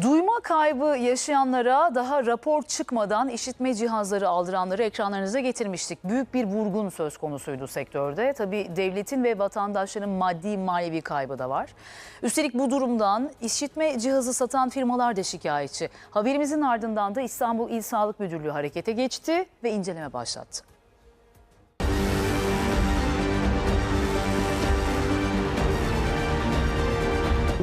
Duyma kaybı yaşayanlara daha rapor çıkmadan işitme cihazları aldıranları ekranlarınıza getirmiştik. Büyük bir vurgun söz konusuydu sektörde. Tabii devletin ve vatandaşların maddi manevi kaybı da var. Üstelik bu durumdan işitme cihazı satan firmalar da şikayetçi. Haberimizin ardından da İstanbul İl Sağlık Müdürlüğü harekete geçti ve inceleme başlattı.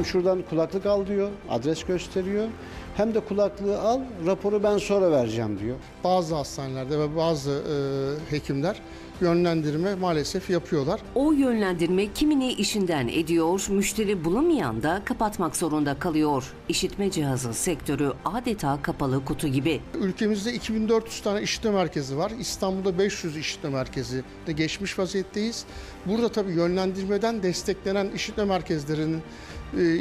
Şuradan kulaklık al diyor, adres gösteriyor. Hem de kulaklığı al, raporu ben sonra vereceğim diyor. Bazı hastanelerde ve bazı e, hekimler yönlendirme maalesef yapıyorlar. O yönlendirme kimini işinden ediyor, müşteri bulamayan da kapatmak zorunda kalıyor. İşitme cihazı sektörü adeta kapalı kutu gibi. Ülkemizde 2400 tane işitme merkezi var. İstanbul'da 500 işitme merkezi de geçmiş vaziyetteyiz. Burada tabii yönlendirmeden desteklenen işitme merkezlerinin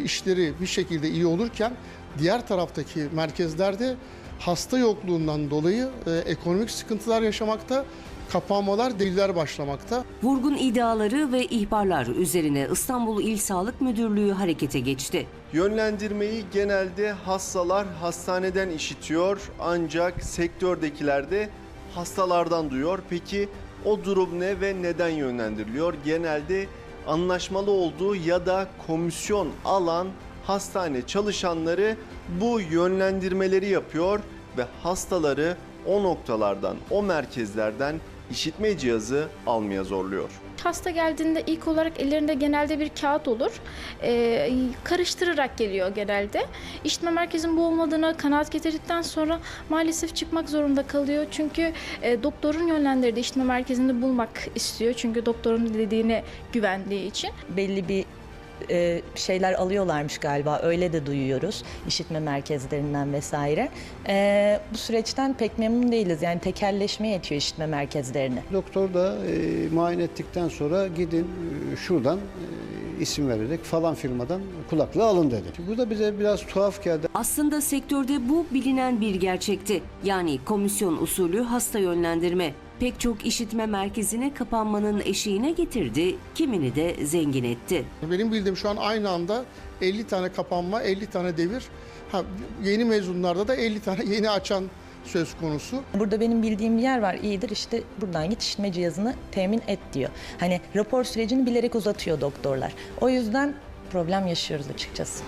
işleri bir şekilde iyi olurken diğer taraftaki merkezlerde hasta yokluğundan dolayı e, ekonomik sıkıntılar yaşamakta, kapanmalar, deliller başlamakta. Vurgun iddiaları ve ihbarlar üzerine İstanbul İl Sağlık Müdürlüğü harekete geçti. Yönlendirmeyi genelde hastalar hastaneden işitiyor ancak sektördekiler de hastalardan duyuyor. Peki o durum ne ve neden yönlendiriliyor? Genelde anlaşmalı olduğu ya da komisyon alan hastane çalışanları bu yönlendirmeleri yapıyor ve hastaları o noktalardan, o merkezlerden işitme cihazı almaya zorluyor. Hasta geldiğinde ilk olarak ellerinde genelde bir kağıt olur. Ee, karıştırarak geliyor genelde. İşitme merkezin bu olmadığına kanaat getirdikten sonra maalesef çıkmak zorunda kalıyor. Çünkü e, doktorun yönlendirdiği işitme merkezini bulmak istiyor. Çünkü doktorun dediğine güvendiği için. belli bir e, şeyler alıyorlarmış galiba öyle de duyuyoruz işitme merkezlerinden vesaire. E, bu süreçten pek memnun değiliz yani tekelleşmeye yetiyor işitme merkezlerini. Doktor da e, muayene ettikten sonra gidin e, şuradan e, isim vererek falan firmadan kulaklığı alın dedi. Bu da bize biraz tuhaf geldi. Aslında sektörde bu bilinen bir gerçekti. Yani komisyon usulü hasta yönlendirme. Pek çok işitme merkezine kapanmanın eşiğine getirdi, kimini de zengin etti. Benim bildiğim şu an aynı anda 50 tane kapanma, 50 tane devir. Ha, yeni mezunlarda da 50 tane yeni açan söz konusu. Burada benim bildiğim bir yer var iyidir işte buradan git işitme cihazını temin et diyor. Hani rapor sürecini bilerek uzatıyor doktorlar. O yüzden problem yaşıyoruz açıkçası.